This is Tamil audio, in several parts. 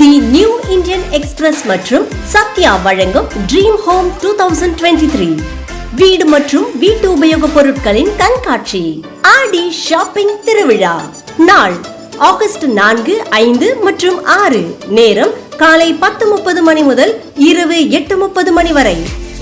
தி நியூ இந்தியன் எக்ஸ்பிரஸ் மற்றும் சத்யா வழங்கும் dream home two thousand twenty three வீடு மற்றும் வீட்டு உபயோகப் பொருட்களின் கண்காட்சி. ஆடி ஷாப்பிங் திருவிழா. நாள் ஆகஸ்ட் நான்கு ஐந்து மற்றும் ஆறு. நேரம் காலை பத்து முப்பது மணி முதல் இரவு எட்டு முப்பது மணி வரை.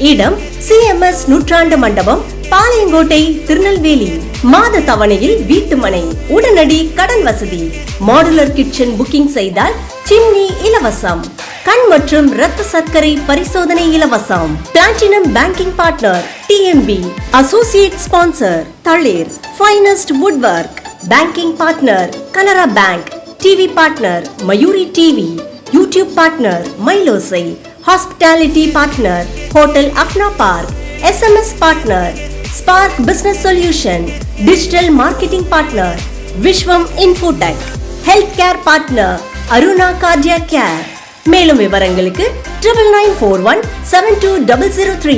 இடம் சிஎம்எஸ் நூற்றாண்டு மண்டபம் பாளையங்கோட்டை திருநெல்வேலி. மாத தவணையில் வீட்டுமனை உடனடி கடன் வசதி. மாடுலர் கிச்சன் புக்கிங் செய்தால் சிம்னி இலவசம். கண் மற்றும் ரத்த சர்க்கரை பரிசோதனை இலவசம். Platinum banking partner TMB associate sponsor Thalir finest woodwork banking partner Canara bank TV partner Mayuri TV YouTube partner மைலோசை hospitality partner hotel அக்னா park SMS partner spark business solution digital marketing partner Vishwam infotech health care partner Aruna cardia care மேலும் விவரங்களுக்கு triple nine four one seven two double zero three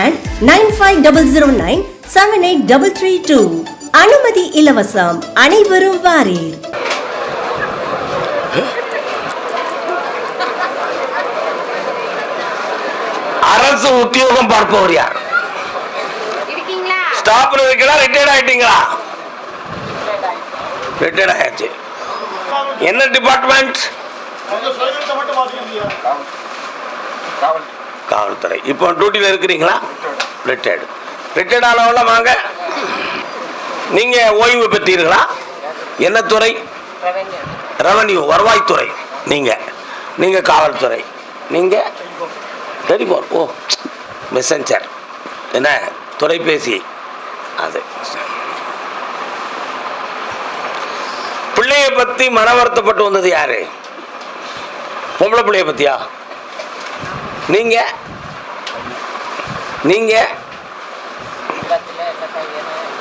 and nine five double zero nine seven eight double three two அனுமதி இலவசம் அனைவரும் வாரீர். அரசு உத்தியோகம் பார்ப்பவர் யார்? ஸ்டாப்ல இருக்கீங்களா ரிட்டையர்ட் ஆயிட்டீங்களா? ரிட்டையர்ட் ஆயாச்சு. என்ன டிபார்ட்மெண்ட் காவல்துறை. இப்போ டியூட்டியில் இருக்கிறீங்களா? ரிட்டையர்டு ரிட்டையர்ட் ஆனவங்கள வாங்க. நீங்க ஓய்வு பெற்றீர்களா? என்ன துறை? ரெவன்யூ வருவாய்த்துறை. நீங்க. நீங்க காவல்துறை. நீங்க டெலிஃபோன் ஓ மெசஞ்சர் என்ன? தொலைபேசி. அது. பிள்ளையை பற்றி மன வருத்தப்பட்டு வந்தது யாரு? பொம்பளை பிள்ளைய பற்றியா நீங்க? நீங்க?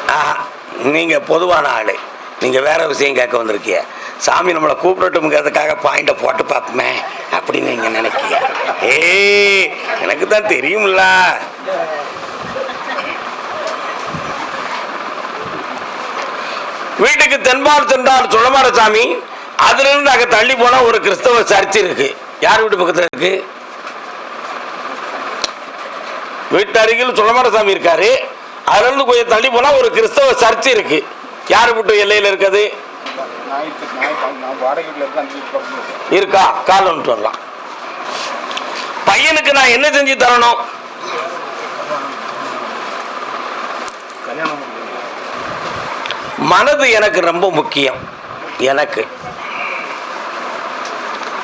ஆஹா, நீங்க பொதுவான ஆளு. நீங்க வேற விஷயம் கேட்க வந்திருக்கீங்க சாமி நம்மளை கூப்பிடட்டுங்கிறதுக்காக பாயிண்ட போட்டு பார்ப்போமே. அப்படின்னு நீங்க நினைக்கீங்க. ஏய் எனக்கு தான் தெரியும்ல. வீட்டுக்கு தென்பால் சென்றால் சுழமார சாமி அதுல இருந்து அங்க தள்ளி போனா ஒரு கிறிஸ்தவ சர்ச் இருக்கு. யார் வீட்டு பக்கத்துல இருக்கு? வீட்டு அருகில் சுழமார சாமி இருக்காரு. அதுல இருந்து கொஞ்சம் தள்ளி போனா ஒரு கிறிஸ்தவ சர்ச் இருக்கு. யார் வீட்டு எல்லையில இருக்குது இருக்கா? கால் வந்துட்டு வரலாம். பையனுக்கு நான் என்ன செஞ்சு தரணும்? மனது எனக்கு ரொம்ப முக்கியம். எனக்கு.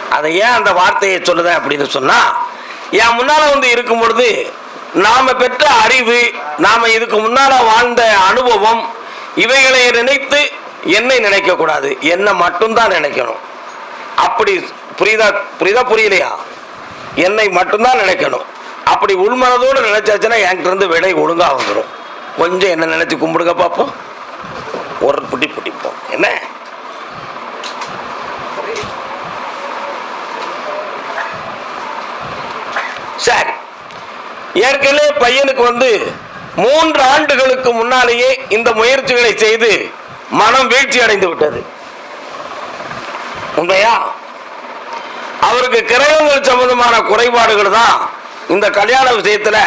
அதை ஏன் அந்த வார்த்தையை சொல்லுதேன் அப்படின்னு சொன்னா என் முன்னால் வந்து இருக்கும் பொழுது நாம பெற்ற அறிவு நாம இதுக்கு முன்னால வாழ்ந்த அனுபவம் இவைகளை நினைத்து என்னை நினைக்க கூடாது. என்னை மட்டும்தான் நினைக்கணும். அப்படி புரியுதா? புரியுதா? புரியலையா? என்னை மட்டும்தான் நினைக்கணும். அப்படி உள்மனதோடு நினைச்சாச்சுன்னா என்கிட்ட இருந்து விடை ஒழுங்காக வந்துடும் கொஞ்சம் என்ன நினைச்சு கும்பிடுங்க பார்ப்போம் ஒரு புட்டி பிடிப்போம். என்ன? சரி. ஏற்கனவே பையனுக்கு வந்து மூன்று ஆண்டுகளுக்கு முன்னாலேயே இந்த முயற்சிகளை செய்து மனம் வீழ்ச்சி அடைந்து விட்டது. உண்மையா? அவருக்கு கிரகங்கள் சம்பந்தமான குறைபாடுகள் தான் இந்த கல்யாண விஷயத்துல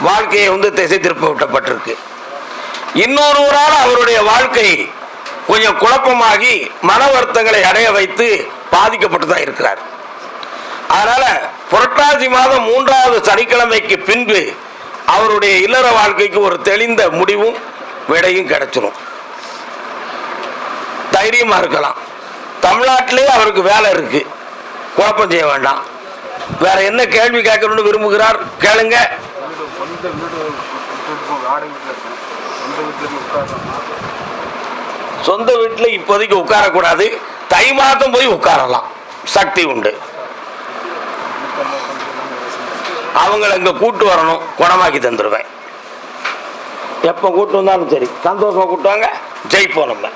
வாழ்க்கையை வந்து திசை திருப்ப விட்டப்பட்டிருக்கு. இன்னொருவரால் அவருடைய வாழ்க்கை கொஞ்சம் குழப்பமாகி மன வருத்தங்களை அடைய வைத்து பாதிக்கப்பட்டு தான் இருக்கிறார். அதனால புரட்டாசி மாதம் மூன்றாவது சனிக்கிழமைக்கு பின்பு அவருடைய இல்லற வாழ்க்கைக்கு ஒரு தெளிந்த முடிவும் விடையும் கிடைச்சிரும். தைரியமாக இருக்கலாம். தமிழ்நாட்டிலே அவருக்கு வேலை இருக்கு. குழப்பம் செய்ய வேண்டாம். வேற என்ன கேள்வி கேட்கணும்னு விரும்புகிறார்? கேளுங்க. சொந்த வீட்டில் இப்போதைக்கு உட்காரக்கூடாது. தை மாதம் போய் உட்காரலாம். சக்தி உண்டு. அவங்கள இங்கே கூட்டு வரணும். குணமாக்கி தந்துடுவேன் எப்போ கூப்பிட்டு வந்தாலும் சரி. சந்தோஷமாக கூட்டுவாங்க ஜெயிப்போம் நம்ம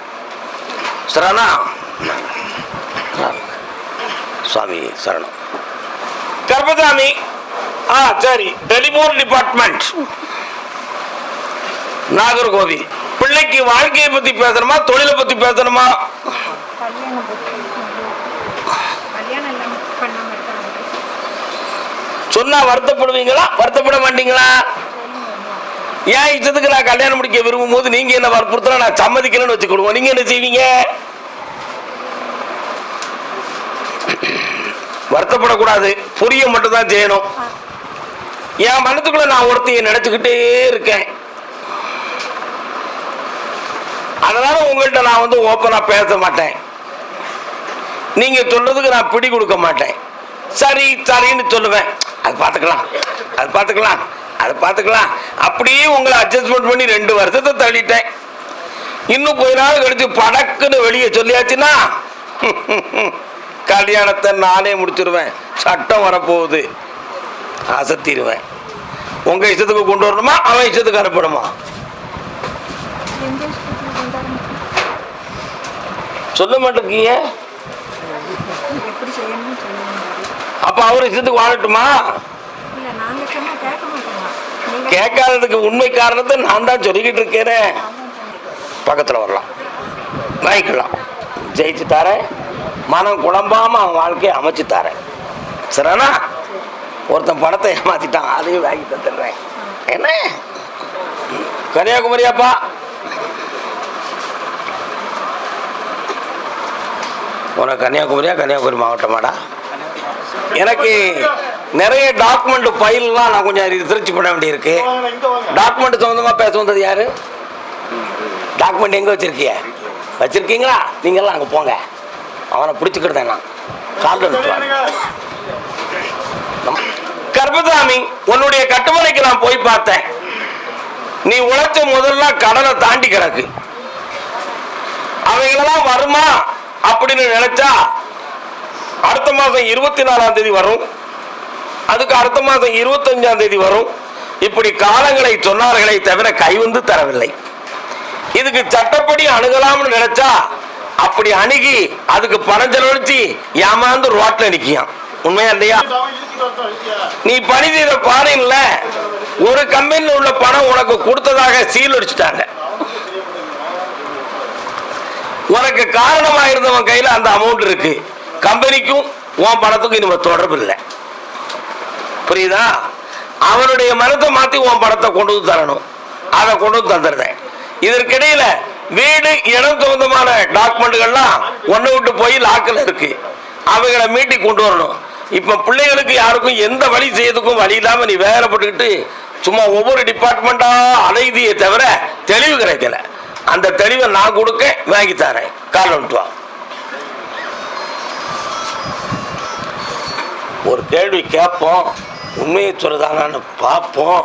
சரணா. சுவாமி சரணம். கர்பதாமி ஆ சரி. Telephone department. நாகர்கோவில். பிள்ளைக்கு வாழ்க்கையை பத்தி பேசணுமா தொழிலை பத்தி பேசணுமா? சொன்னா வருத்தப்படுவீங்களா? வருத்தப்பட மாட்டீங்களா? ஏன் இஷ்டத்துக்கு நான் கல்யாணம் முடிக்க விரும்பும் போது நீங்க என்ன வற்புறுத்தலாம் நான் சம்மதிக்கணும்னு வச்சுக்கிடுவோம் நீங்க என்ன செய்வீங்க? வருத்தப்படக்கூடாது. புரிய மட்டும் தான் செய்யணும். என் மனத்துக்குள்ள நான் ஒருத்தைய நினைச்சுக்கிட்டே இருக்கேன். அதனால உங்கள்கிட்ட நான் வந்து ஓப்பனா பேச மாட்டேன். நீங்க சொல்றதுக்கு நான் பிடி கொடுக்க மாட்டேன். சரி சரின்னு சொல்லுவேன். அது பார்த்துக்கலாம் அது பார்த்துக்கலாம் அதை பார்த்துக்கலாம். அப்படியே உங்களை அட்ஜஸ்ட்மெண்ட் பண்ணி ரெண்டு வருஷத்தை தள்ளிட்டேன். இன்னும் கொஞ்ச நாள் கழிச்சு படக்குன்னு வெளியே சொல்லியாச்சுன்னா கல்யாணத்தை நானே முடிச்சிருவேன். சட்டம் வரப்போகுது. அசத்திடுவேன். உங்கள் இஷ்டத்துக்கு கொண்டு வரணுமா? அவன் இஷ்டத்துக்கு அனுப்பணுமா? சொல்ல மாட்டேங்கிய அப்ப அவர் இஷ்டத்துக்கு வாழட்டுமா? கேட்காததுக்கு உண்மை காரணத்தை நான் தான் சொல்லிக்கிட்டு இருக்கிறேன் பக்கத்தில் வரலாம். வாங்கிக்கலாம். ஜெயிச்சு தரேன். மனம் குழம்பாம அவன் வாழ்க்கையை அமைச்சு தரேன். சரிண்ணா ஒருத்தன் பணத்தை ஏமாத்திட்டான். அதையும் வாங்கி தந்துடுறேன். என்ன? கன்னியாகுமரி அப்பா உனக்கு கன்னியாகுமரியா கன்னியாகுமரி மாவட்டமாடா? எனக்கு நிறைய டாக்குமெண்ட் ஃபைல்லாம் நான் கொஞ்சம் திருச்சி பண்ண வேண்டியிருக்கு. டாக்குமெண்ட் சம்மந்தமாக பேச வந்தது யாரு? டாக்குமெண்ட் எங்கே வச்சிருக்கீங்க வச்சிருக்கீங்களா? நீங்கள்லாம் அங்கே போங்க. அவனை பிடிச்சிக்கிட்டேன் நான். காலில் கர்பசாமி உன்னுடைய கட்டுமனைக்கு நான் போய் பார்த்தேன். நீ உழைச்ச முதல்ல கடலை தாண்டி கிடக்கு. அவைகளெல்லாம் வருமா? அப்படின்னு நினைச்சா அடுத்த மாதம் இருபத்தி நாலாம் தேதி வரும். அதுக்கு அடுத்த மாதம் இருபத்தஞ்சாம் தேதி வரும். இப்படி காலங்களை சொன்னார்களே தவிர கைவந்து தரவில்லை. இதுக்கு சட்டப்படி அணுகலாம்னு நினைச்சா அப்படி அணுகி அதுக்கு பணம் செலவழிச்சு ஏமாந்து ரோட்ல நிக்கியான் உண்மையா இல்லையா? நீ பணி செய்த பாருங்கள ஒரு கம்பெனியில் உள்ள பணம் உனக்கு கொடுத்ததாக சீல் அடிச்சுட்டாங்க. உனக்கு காரணமாக இருந்தவன் கையில அந்த அமௌண்ட் இருக்கு. கம்பெனிக்கும் உன் பணத்துக்கும் இனிமே தொடர்பு இல்லை. புரியுதா? அவனுடைய மனத்தை மாற்றி உன் பணத்தை கொண்டு வந்து தரணும். அதை கொண்டு வந்து தந்துடுறேன். இதற்கிடையில வீடு இடம் சம்பந்தமான டாக்குமெண்ட்டுகள்லாம் ஒன்று விட்டு போய் லாக்கில் இருக்கு. அவைகளை மீட்டி கொண்டு வரணும். இப்போ பிள்ளைகளுக்கு யாருக்கும் எந்த வழி செய்யறதுக்கும் வழி இல்லாமல் நீ வேறப்பட்டுக்கிட்டு சும்மா ஒவ்வொரு டிபார்ட்மெண்ட்டாக அலைதியை தவிர தெளிவு கிடைக்கல. அந்த தெளிவை நான் கொடுக்க வாங்கி தரேன். கால் வந்துட்டு ஒரு கேள்வி கேட்போம் உண்மையை சொல்லுதாங்கன்னு பார்ப்போம்.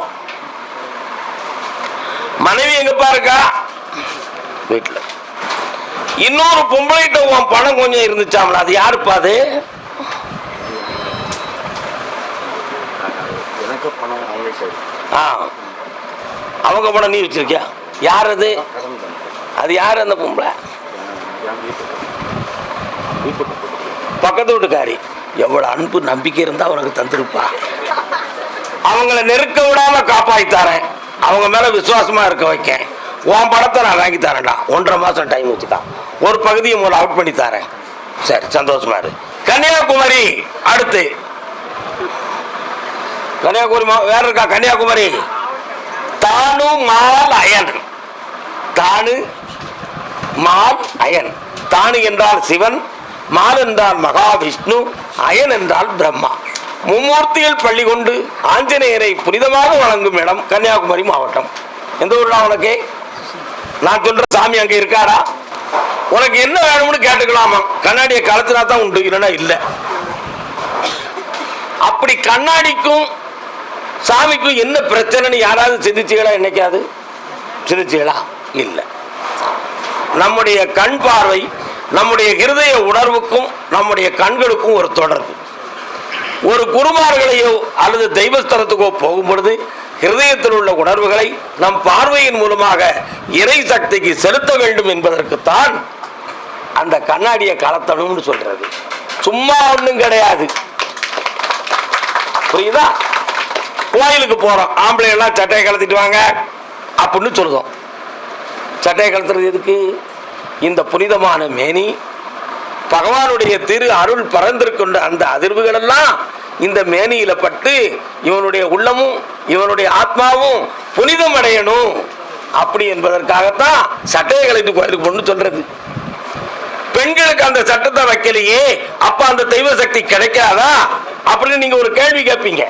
மனைவி எங்கப்பா இருக்கா? வீட்டில் இன்னொரு பொம்பளைகிட்ட உன் பணம் கொஞ்சம் இருந்துச்சாம்ல அது யாருப்பா அது? ஆ. அவங்க பணம் நீ வச்சிருக்கியா? யார் அது? அது யார் அந்த பொம்பளை? பக்கத்து வீட்டுக்காரி. எவ்வளவு அன்பு நம்பிக்கை இருந்தா அவனுக்கு தந்திருப்பா. அவங்கள நெருக்க விடாம காப்பாத்தி தரேன். அவங்க மேல விசுவாசமா இருக்க வைக்கேன். உன் படத்தை நான் வாங்கி தரேன்டா. ஒன்றரை மாசம் டைம் வச்சுட்டான் ஒரு பகுதியை உங்களை அவுட் பண்ணி தரேன். சரி சந்தோஷமா இரு. கன்னியாகுமரி அடுத்து. கன்னியாகுமரி வேற இருக்கா? கன்னியாகுமரி. தானு மால் அயன். தானு மால் அயன். தானு என்றால் சிவன் மால் என்றால் மகாவிஷ்ணு அயன் என்றால் பிரம்மா. மும்மூர்த்திகள் பள்ளி கொண்டு ஆஞ்சநேயரை புனிதமாக வழங்கும் இடம் கன்னியாகுமரி மாவட்டம். எந்த ஊர்டா உனக்கு? நான் சொல்ற சாமி அங்க இருக்காரா? உனக்கு என்ன வேணும்னு கேட்டுக்கலாமா? கண்ணாடியை கலத்தினா தான் உண்டு இல்லைன்னா இல்லை. அப்படி கண்ணாடிக்கும் சாமிக்கும் என்ன பிரச்சனைன்னு யாராவது சிந்திச்சுகளா என்னைக்காது சிந்திச்சுகளா இல்லை. நம்முடைய கண் பார்வை நம்முடைய இருதய உணர்வுக்கும் நம்முடைய கண்களுக்கும் ஒரு தொடர்பு. ஒரு குருமார்களையோ அல்லது தெய்வஸ்தலத்துக்கோ போகும் பொழுது ஹிருதயத்தில் உள்ள உணர்வுகளை நம் பார்வையின் மூலமாக இறை சக்திக்கு செலுத்த வேண்டும் என்பதற்குத்தான் அந்த கண்ணாடியை கலத்தணும்னு சொல்றது. சும்மா ஒன்றும் கிடையாது. புரியுதா? கோயிலுக்கு போறோம். ஆம்பளை எல்லாம் சட்டையை கலத்திட்டு வாங்க. அப்படின்னு சொல்லுதோம். சட்டையை கலத்துறது எதுக்கு? இந்த புனிதமான மேனி பகவானுடைய திரு அருள் பறந்திருக்கின்ற அந்த அதிர்வுகளெல்லாம் இந்த மேனியில பட்டு இவனுடைய உள்ளமும் இவனுடைய ஆத்மாவும் புனிதம் அடையணும். அப்படி என்பதற்காகத்தான் சட்டையை கலைத்து கோயிலுக்கு பொண்ணு சொல்றது. பெண்களுக்கு அந்த சட்டத்தை வைக்கலையே அப்ப அந்த தெய்வ சக்தி கிடைக்காதா? அப்படின்னு நீங்க ஒரு கேள்வி கேட்பீங்க.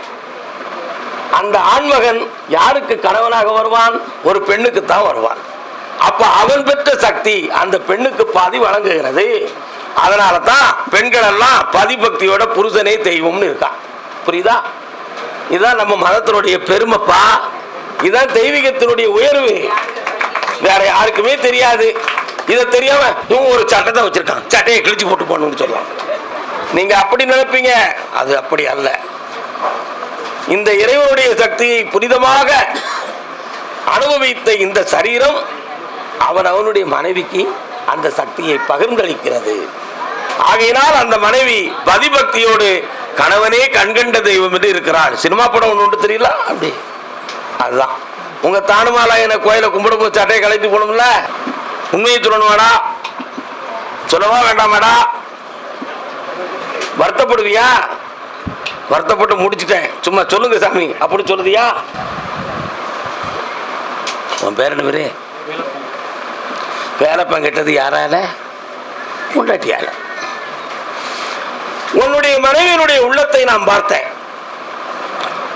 அந்த ஆண்மகன் யாருக்கு கணவனாக வருவான்? ஒரு பெண்ணுக்கு தான் வருவான். அப்ப அவன் பெற்ற சக்தி அந்த பெண்ணுக்கு பாதி வழங்குகிறது. அதனால தான் பெண்கள் எல்லாம் பதிபக்தியோட புருஷனே தெய்வம்னு இருக்கான் புரியுதா? இதுதான் நம்ம மதத்தினுடைய பெருமைப்பா. இதுதான் தெய்வீகத்தினுடைய உயர்வு. வேற யாருக்குமே தெரியாது. இதை தெரியாம இவன் ஒரு சட்டத்தை வச்சிருக்கான். சட்டையை கிழிச்சு போட்டு போகணும்னு சொல்லலாம் நீங்க அப்படி நினைப்பீங்க? அது அப்படி அல்ல. இந்த இறைவனுடைய சக்தியை புனிதமாக அனுபவித்த இந்த சரீரம் அவன் அவனுடைய மனைவிக்கு அந்த சக்தியை பகிர்ந்தளிக்கிறது. ஆகையினால் அந்த மனைவி பதிபக்தியோடு கணவனே கண்கண்ட தெய்வம் என்று இருக்கிறார் சினிமா படம் ஒன்று ஒன்று தெரியல அப்படி. அதுதான். உங்க தானுமாலாயன கோயிலை கும்பிடும்போது சட்டையை கலைத்து போகணும்ல உண்மையை சொல்லணுமாடா? சொல்லவா வேண்டாமாடா? வருத்தப்படுவியா? வருத்தப்பட்டு முடிச்சிட்டேன். சும்மா சொல்லுங்க சாமி. அப்படி சொல்லுதியா? உன் பேர் என்ன பேரு? வேலைப்பன் கெட்டது யாரால? பொண்டாட்டியால. உன்னுடைய மனைவியினுடைய உள்ளத்தை நான் பார்த்தேன்.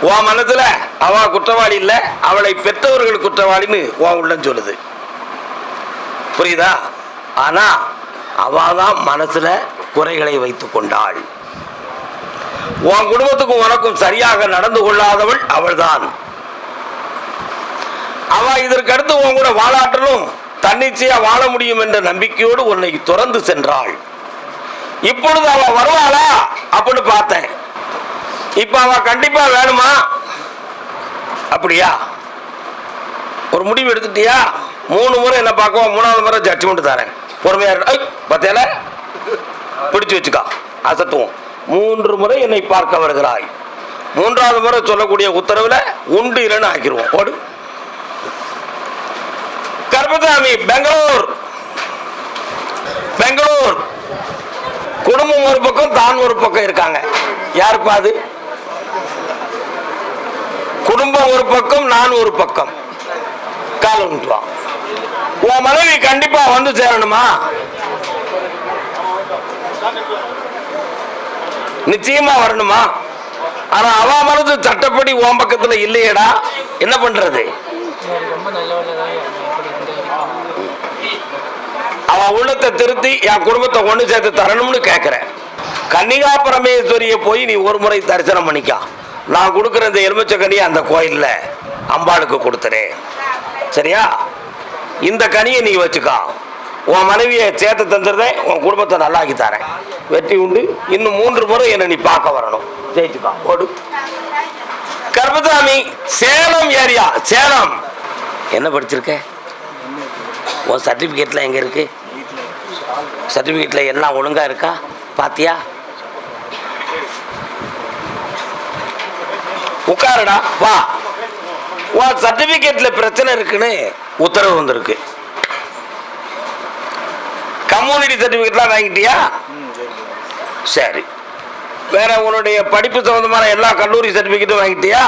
உன் மனதுல அவ குற்றவாளி இல்ல அவளை பெற்றவர்கள் குற்றவாளின்னு உன் உள்ளம் சொல்லுது. புரியுதா? ஆனா அவ தான் மனசுல குறைகளை வைத்துக் கொண்டாள். உன் குடும்பத்துக்கும் உனக்கும் சரியாக நடந்து கொள்ளாதவள் அவள்தான். அவ இதற்கு அடுத்து உன் கூட வாழாற்றலும் தன்னிச்சையா வாழ முடியும் என்ற நம்பிக்கையோடு உன்னை துறந்து சென்றாள். இப்பொழுது அவ வருவாளா? அப்படின்னு பார்த்தேன். இப்ப அவ கண்டிப்பா வேணுமா? அப்படியா? ஒரு முடிவு எடுத்துட்டியா? மூணு முறை என்ன பார்க்கவும் மூணாவது முறை ஜட்ஜ்மெண்ட் தரேன். பொறுமையா ஐ பத்தியால பிடிச்சு வச்சுக்கா. அசத்துவோம் மூன்று முறை என்னை பார்க்க வருகிறாய். மூன்றாவது முறை சொல்லக்கூடிய உத்தரவுல உண்டு இல்லைன்னு ஆக்கிடுவோம் ஓடு. கருப்பசாமி பெங்களூர். பெங்களூர். குடும்பம் ஒரு பக்கம் தான் ஒரு பக்கம் இருக்காங்க. யாருப்பா அது? குடும்பம் ஒரு பக்கம் நான் ஒரு பக்கம். கால் உன் மனைவி கண்டிப்பா வந்து சேரணுமா? நிச்சயமா வரணுமா? ஆனா அவ மனது சட்டப்படி உன் பக்கத்துல இல்லையடா. என்ன பண்றது? உன் உள்ளத்தை திருத்தி என் குடும்பத்தை ஒன்று சேர்த்து தரணும்னு கேட்குறேன் கன்னிகா பரமேஸ்வரியை போய் நீ ஒரு முறை தரிசனம் பண்ணிக்கா. நான் கொடுக்குற இந்த எலுமிச்சக்கனியை அந்த கோயிலில் அம்பாளுக்கு கொடுத்துறேன். சரியா? இந்த கனியை நீ வச்சுக்கா. உன் மனைவியை சேர்த்து தந்துடுறேன் உன் குடும்பத்தை நல்லாக்கி தரேன். வெற்றி உண்டு. இன்னும் மூன்று முறை என்னை நீ பார்க்க வரணும். ஜெயிச்சுக்கா. ஓடு. கர்பதாமி சேலம் ஏரியா சேலம். என்ன படிச்சிருக்க? உன் சர்டிஃபிகேட்லாம் எங்கே இருக்குது சர்டிஃபிகேட்ல எல்லாம் ஒழுங்கா இருக்கா? பாத்தியா? உட்காருடா வா. உன் சர்டிஃபிகேட்ல பிரச்சனை இருக்குன்னு உத்தரவு வந்திருக்கு. கம்யூனிட்டி சர்டிஃபிகேட்லாம் வாங்கிட்டியா? சரி வேற உன்னுடைய படிப்பு சம்பந்தமான எல்லா கல்லூரி சர்டிஃபிகேட்டும் வாங்கிட்டியா?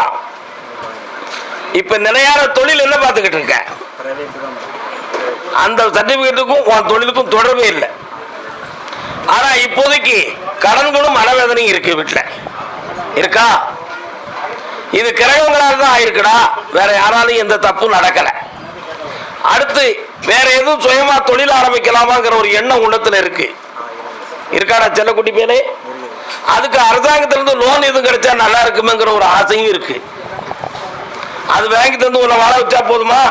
இப்ப நிலையான தொழில் என்ன பார்த்துக்கிட்டு இருக்க? பிரைவேட்டு தான் அந்த சர்டிபிகேட்டுக்கும் உன் தொழிலுக்கும் தொடர்பே இல்லை. ஆனா இப்போதைக்கு கடன்களும் மனவேதனையும் இருக்கு வீட்டில் இருக்கா? இது கிரகங்களால் தான் ஆயிருக்குடா. வேற யாராலையும் எந்த தப்பும் நடக்கல. அடுத்து வேற எதுவும் சுயமா தொழில் ஆரம்பிக்கலாமாங்கிற ஒரு எண்ணம் உள்ளத்துல இருக்கு. இருக்காடா செல்லக்குட்டி பேரே அதுக்கு அரசாங்கத்திலிருந்து லோன் எதுவும் கிடைச்சா நல்லா இருக்குமேங்கிற ஒரு ஆசையும் இருக்கு. அது வாங்கி தந்து உன்னை வாழ வச்சா போதுமா?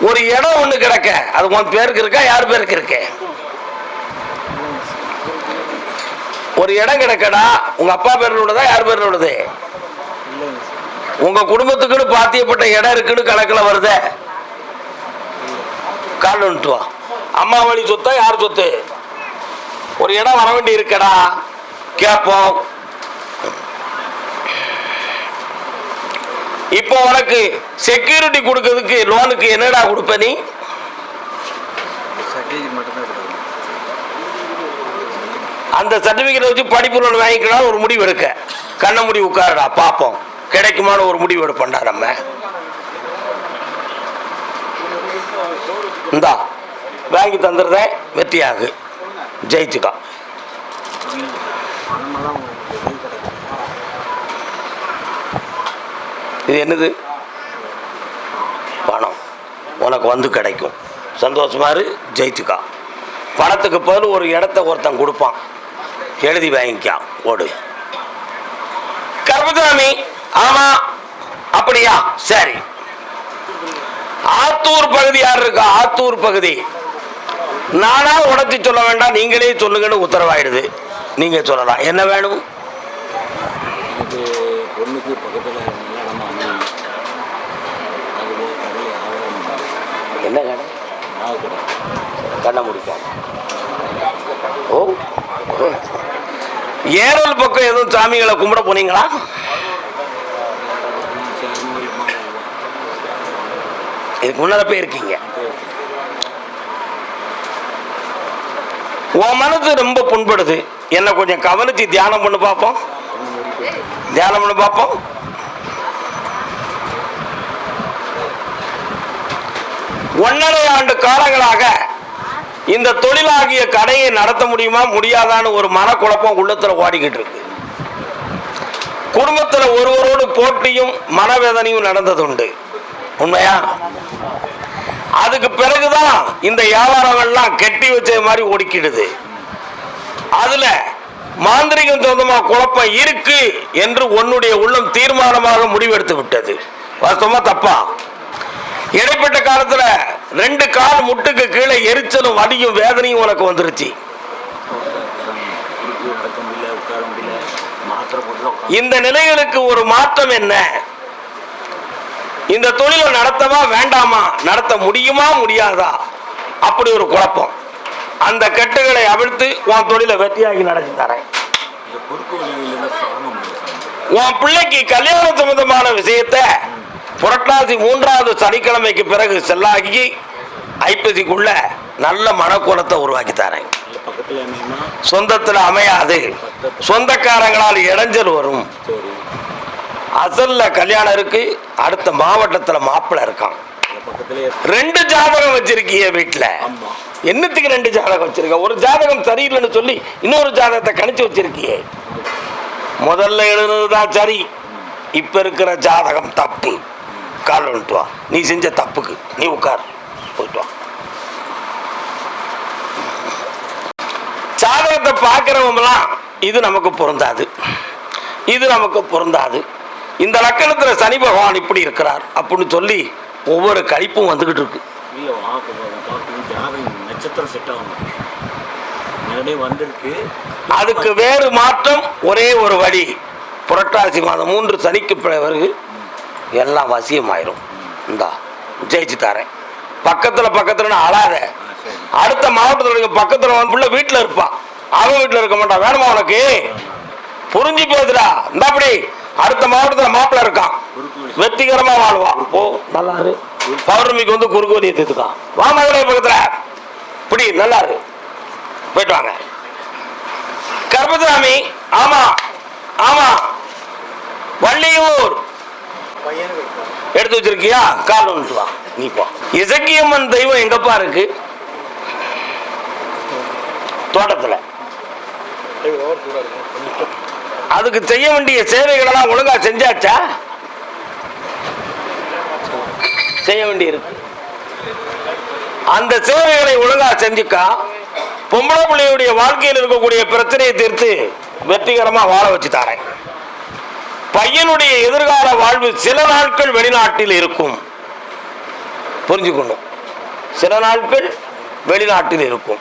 ஒரு இடம் ஒண்ணு கிடக்க. அது உன் பேருக்கு இருக்கா யார் பேருக்கு இருக்கு? ஒரு இடம் கிடக்கடா உங்க அப்பா பேர்ல உள்ளதா யார் பேர்ல உள்ளது? உங்க குடும்பத்துக்குன்னு பாத்தியப்பட்ட இடம் இருக்குன்னு கணக்கில் வருத. கால் வந்துட்டு வா. அம்மா வழி சொத்தா யார் சொத்து? ஒரு இடம் வர வேண்டி இருக்கடா. கேட்போம் இப்போ உனக்கு செக்யூரிட்டி கொடுக்கறதுக்கு லோனுக்கு என்னடா கொடுப்ப நீ? சர்டிஃபிகேட் அந்த சர்டிபிகேட் வச்சு படிப்பு லோன் வாங்கிக்கலாம் ஒரு முடிவு எடுக்க. கண்ண முடி உட்காருடா பார்ப்போம் கிடைக்குமான ஒரு முடிவு எடுப்போம்டா நம்ம. இந்தா வாங்கி தந்துடுறேன். வெற்றியாகு ஜெயிச்சுக்கா பணமெல்லாம் உங்களுக்கு எதுவும் கிடைக்கும் இது என்னது? பணம். உனக்கு வந்து கிடைக்கும். சந்தோஷமாரு ஜெயிச்சுக்கா. பணத்துக்கு பதில் ஒரு இடத்த ஒருத்தன் கொடுப்பான். எழுதி வாங்கிக்கா ஓடு. கருப்பசாமி ஆமா அப்படியா? சரி. ஆத்தூர் பகுதி யார் இருக்கா? ஆத்தூர் பகுதி. நானா உடச்சி சொல்ல வேண்டாம் நீங்களே சொல்லுங்கன்னு உத்தரவாயிடுது. நீங்க சொல்லலாம். என்ன வேணும் எனக்கு பொண்ணுக்கு பக்கத்தில் நல்ல இடமா அமையும் அதுபோல் கடலை ஆவரம் என்ன கடை நாகக்கடை ஓ ஏரல் பக்கம் எதுவும் சாமிகளை கும்பிட போனீங்களா? இதுக்கு முன்னால போயிருக்கீங்க உன் மனது ரொம்ப புண்படுது. என்ன கொஞ்சம் கவனிச்சு தியானம் பண்ணி பார்ப்போம் தியானம் பண்ணி பார்ப்போம் ஒன்றரை ஆண்டு காலங்களாக இந்த தொழிலாகிய கடையை நடத்த முடியுமா? முடியாதான்னு ஒரு மனக்குழப்பம் உள்ளத்துல ஓடிக்கிட்டு இருக்கு. குடும்பத்துல ஒருவரோடு போட்டியும் மனவேதனையும் நடந்ததுண்டு. உண்மையா? அதுக்கு பிறகுதான் இந்த வியாபாரங்கள்லாம் கெட்டி வச்ச மாதிரி ஒடுக்கிடுது. அதுல மாந்திரிகம் சொந்தமா குழப்பம் இருக்கு என்று உன்னுடைய உள்ளம் தீர்மானமாக முடிவெடுத்து விட்டது. வாஸ்தவமா தப்பா? இடைப்பட்ட காலத்துல ரெண்டு கால் முட்டுக்கு கீழே எரிச்சலும் வலியும் வேதனையும் உனக்கு வந்துருச்சு. இந்த நிலைகளுக்கு ஒரு மாற்றம் என்ன? இந்த தொழிலை நடத்தவா வேண்டாமா? நடத்த முடியுமா முடியாதா? அப்படி ஒரு குழப்பம். அந்த கட்டுகளை அவிழ்த்து உன் தொழிலை வெற்றியாகி நடத்தி தரேன். உன் பிள்ளைக்கு கல்யாண சம்பந்தமான விஷயத்த புரட்டாசி மூன்றாவது சனிக்கிழமைக்கு பிறகு செல்லாகி ஐப்பசிக்குள்ள நல்ல மனக்கோலத்தை உருவாக்கி தரேன். சொந்தத்தில் அமையாது. சொந்தக்காரங்களால் இடைஞ்சல் வரும். அசல்ல கல்யாணம் இருக்கு. அடுத்த மாவட்டத்தில் மாப்பிள்ளை இருக்கான். ரெண்டு ஜாதகம் வச்சிருக்கீங்க வீட்டில் என்னத்துக்கு ரெண்டு ஜாதகம் வச்சிருக்க? ஒரு ஜாதகம் சரியில்லைன்னு சொல்லி இன்னொரு ஜாதகத்தை கணிச்சு வச்சிருக்கியே. முதல்ல எழுதுனதுதான் சரி. இப்போ இருக்கிற ஜாதகம் தப்பு. வந்துட்டு வா நீ செஞ்ச தப்புக்கு நீ உட்கார். போயிட்டு வா. ஜாதகத்தை இது நமக்கு பொருந்தாது. இது நமக்கு பொருந்தாது. இந்த லக்கணத்துல சனி பகவான் இப்படி இருக்கிறார் அப்படின்னு சொல்லி ஒவ்வொரு கணிப்பும் வந்துகிட்டு இருக்கு. நட்சத்திரம் செட் வந்திருக்கு. அதுக்கு வேறு மாற்றம் ஒரே ஒரு வழி. புரட்டாசி மாதம் மூன்று சனிக்கு பிறகு எல்லாம் வசியமாயிரும். இந்தா ஜெயிச்சு தரேன் பக்கத்துல பக்கத்துல அழாத. அடுத்த மாவட்டத்தில் இருக்க பக்கத்துல வந்து புள்ள வீட்டுல இருப்பான் அவன் வீட்டுல இருக்க மாட்டான் வேணுமா உனக்கு? புரிஞ்சு பேசுடா. இந்த அப்படி. அடுத்த மாவட்டத்துல மாப்பிள்ள இருக்கான். வெற்றிகரமா வாழ்வான் ஓ நல்லா இரு பௌர்ணமிக்கு வந்து குறுக்கு வழியை தீர்த்துக்கான் வா மகளே பக்கத்துல. இப்படி நல்லா இரு போயிட்டு வாங்க. கர்மசாமி ஆமா ஆமா. வள்ளியூர். எடுத்து வச்சிருக்கியா? கால் வந்துட்டு வா. நீ போ. இசக்கியம்மன் தெய்வம் எங்கப்பா இருக்கு? தோட்டத்துல. அதுக்கு செய்ய வேண்டிய சேவைகள் எல்லாம் ஒழுங்கா செஞ்சாச்சா? செய்ய வேண்டி இருக்கு. அந்த சேவைகளை ஒழுங்கா செஞ்சுக்கா. பொம்பளை பிள்ளையுடைய வாழ்க்கையில் இருக்கக்கூடிய பிரச்சனையை தீர்த்து வெற்றிகரமா வாழ வச்சு தரேன். பையனுடைய எதிர்கால வாழ்வு சில நாட்கள் வெளிநாட்டில் இருக்கும். புரிஞ்சுக்கணும். சில நாட்கள் வெளிநாட்டில் இருக்கும்.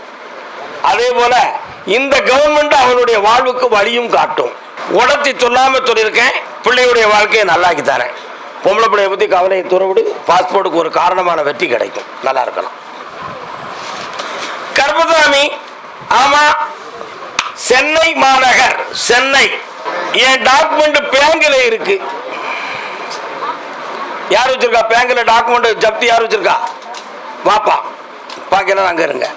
அதே போல இந்த கவர்மெண்ட் அவனுடைய வாழ்வுக்கு வழியும் காட்டும். உடத்தி சொல்லாம சொல்லியிருக்கேன். பிள்ளையுடைய வாழ்க்கையை நல்லாக்கி தரேன். பொம்பளை பிள்ளைய பத்தி கவலையை துறவிடு. பாஸ்போர்ட்டுக்கு ஒரு காரணமான வெற்றி கிடைக்கும். நல்லா இருக்கலாம். கர்மசாமி ஆமா சென்னை மாநகர் சென்னை. என் டாக்குமெண்ட் பேங்கில் இருக்கு. யார் வச்சிருக்கா? பேங்கில் டாக்குமெண்ட் ஜப்தி யார் வச்சிருக்கா? வாப்பா. பாக்கலாம் அங்க இருங்க.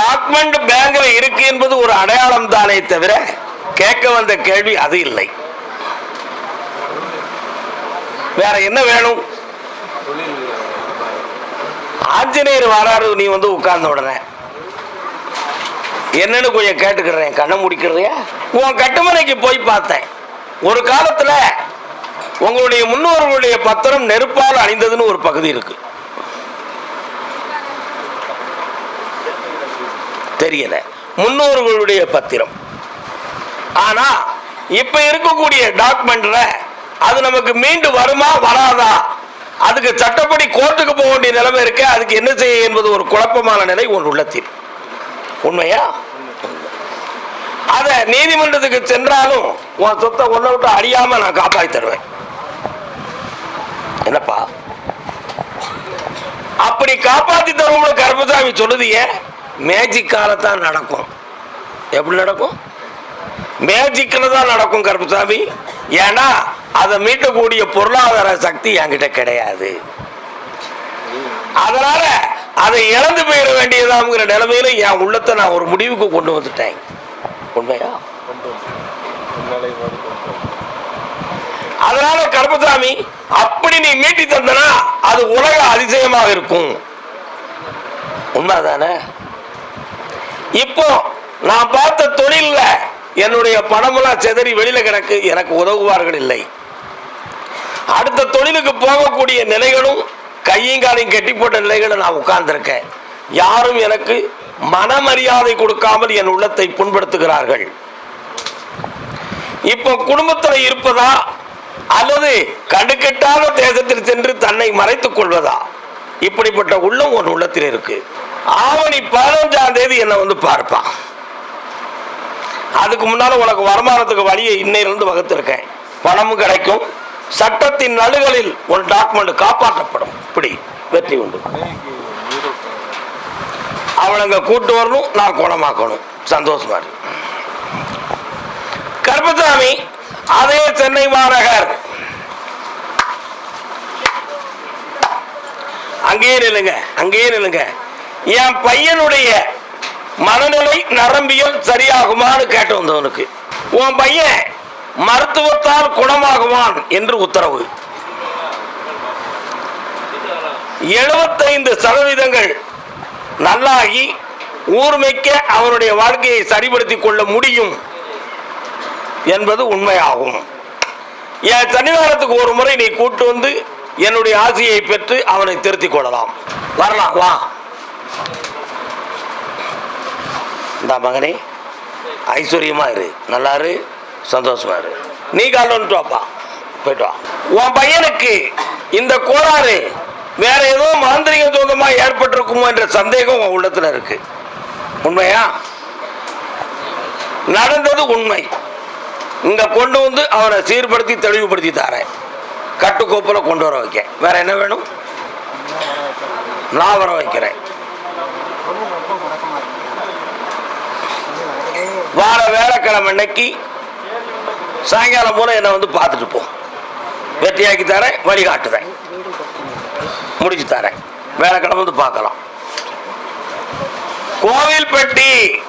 டாக்குமெண்ட் பேங்கில் இருக்கு என்பது ஒரு அடையாளம் தானே தவிர கேட்க வந்த கேள்வி அது இல்லை. வேற என்ன வேணும்? ஆஞ்சநேயர் வராரு நீ வந்து உட்கார்ந்த உடனே. என்னன்னு கொஞ்சம் கேட்டுக்கிறேன். கண்ணை முடிக்கிறதையா? உன் கட்டுமனைக்கு போய் பார்த்தேன். ஒரு காலத்துல உங்களுடைய முன்னோர்களுடைய பத்திரம் நெருப்பால் அணிந்ததுன்னு ஒரு பகுதி இருக்கு. தெரியல. முன்னோர்களுடைய பத்திரம். ஆனா இப்ப இருக்கக்கூடிய டாக்குமெண்ட்ல அது நமக்கு மீண்டு வருமா வராதா? அதுக்கு சட்டப்படி கோர்ட்டுக்கு போக வேண்டிய நிலைமை இருக்கு அதுக்கு என்ன செய்ய என்பது ஒரு குழப்பமான நிலை உன் உள்ளத்தில். உண்மையா? அத நீதிமன்றத்துக்கு சென்றாலும் உன் சொத்தை ஒன்ன விட்டு அழியாம நான் காப்பாத்தி தருவேன். என்னப்பா? அப்படி காப்பாத்தி தருவோம்னு கருப்பசாமி சொல்லுது மேஜிக்கால மேஜிக் காலத்தான் நடக்கும். எப்படி நடக்கும்? மேஜிக்கில் தான் நடக்கும் கருப்பசாமி. ஏன்னா அதை மீட்டக்கூடிய பொருளாதார சக்தி என்கிட்ட கிடையாது. அதனால அதை இழந்து போயிட வேண்டியதாங்கிற நிலைமையில என் உள்ளத்தை நான் ஒரு முடிவுக்கு கொண்டு வந்துட்டேன். உண்மையா அதனால கருப்பசாமி அப்படி நீ மீட்டி தந்தனா அது உலக அதிசயமாக இருக்கும். உண்மைதானே? இப்போ நான் பார்த்த தொழில்ல என்னுடைய பணமெல்லாம் செதறி வெளியில கிடக்கு எனக்கு உதவுவார்கள் இல்லை. அடுத்த தொழிலுக்கு போகக்கூடிய நிலைகளும் கையும் காலையும் கட்டி போட்ட நிலைகளும் நான் உட்கார்ந்துருக்கேன். யாரும் எனக்கு மனமரியாதை கொடுக்காமல் என் உள்ளத்தை புண்படுத்துகிறார்கள். இப்போ குடும்பத்தில் இருப்பதா? அல்லது கண்டுக்கெட்டாத தேசத்தில் சென்று தன்னை மறைத்துக் கொள்வதா? இப்படிப்பட்ட உள்ளம் ஒரு உள்ளத்தில் இருக்கு. ஆவணி பதினஞ்சாம் தேதி என்னை வந்து பார்ப்பான் அதுக்கு முன்னால உனக்கு வருமானத்துக்கு வழியை இன்னையிலிருந்து வகுத்திருக்கேன். பணமும் கிடைக்கும். சட்டத்தின் நடுகளில் ஒரு டாக்குமெண்ட் காப்பாற்றப்படும். இப்படி வெற்றி உண்டு. அவனுங்க கூட்டு வரணும் நான் குணமாக்கணும். சந்தோஷமா இருக்கு கருப்பசாமி அதே சென்னை மாநகர். அங்கேயே நில்லுங்க அங்கேயே நில்லுங்க. என் பையனுடைய மனநிலை நரம்பியல் சரியாகுமான்னு கேட்டு வந்தவனுக்கு. உன் பையன் மருத்துவத்தால் குணமாகுவான் என்று உத்தரவு. எழுபத்தைந்து சதவீதங்கள் நல்லாகி ஊர்மைக்க அவனுடைய வாழ்க்கையை சரிபடுத்திக் கொள்ள முடியும் என்பது உண்மையாகும். என் சன்னிதானத்துக்கு ஒரு முறை நீ கூட்டு வந்து என்னுடைய ஆசையை பெற்று அவனை திருத்திக் கொள்ளலாம். வரலாம் வா. இந்த மகனே ஐஸ்வர்யமா இரு. நல்லா இரு சந்தோஷமா இரு. நீ காலைல வந்துட்டு வாப்பா. போயிட்டு வா. உன் பையனுக்கு இந்த கோளாறு வேற ஏதோ மாந்திரிக தோகமா ஏற்பட்டிருக்குமோ என்ற சந்தேகம் உன் உள்ளத்துல இருக்கு. உண்மையா? நடந்தது உண்மை. இங்க கொண்டு வந்து அவனை சீர்படுத்தி தெளிவுபடுத்தி தரேன். கட்டுக்கோப்புல கொண்டு வர வைக்க வேற என்ன வேணும்? நான் வர வைக்கிறேன். வார வேலைக்கிழமை அன்னைக்கு சாயங்காலம் போல என்னை வந்து பார்த்துட்டு போ. வெற்றியாக்கி தரேன் வழிகாட்டுதேன் முடிச்சு தரேன். வேலைக்கிழமை வந்து பார்க்கலாம். கோவில்பட்டி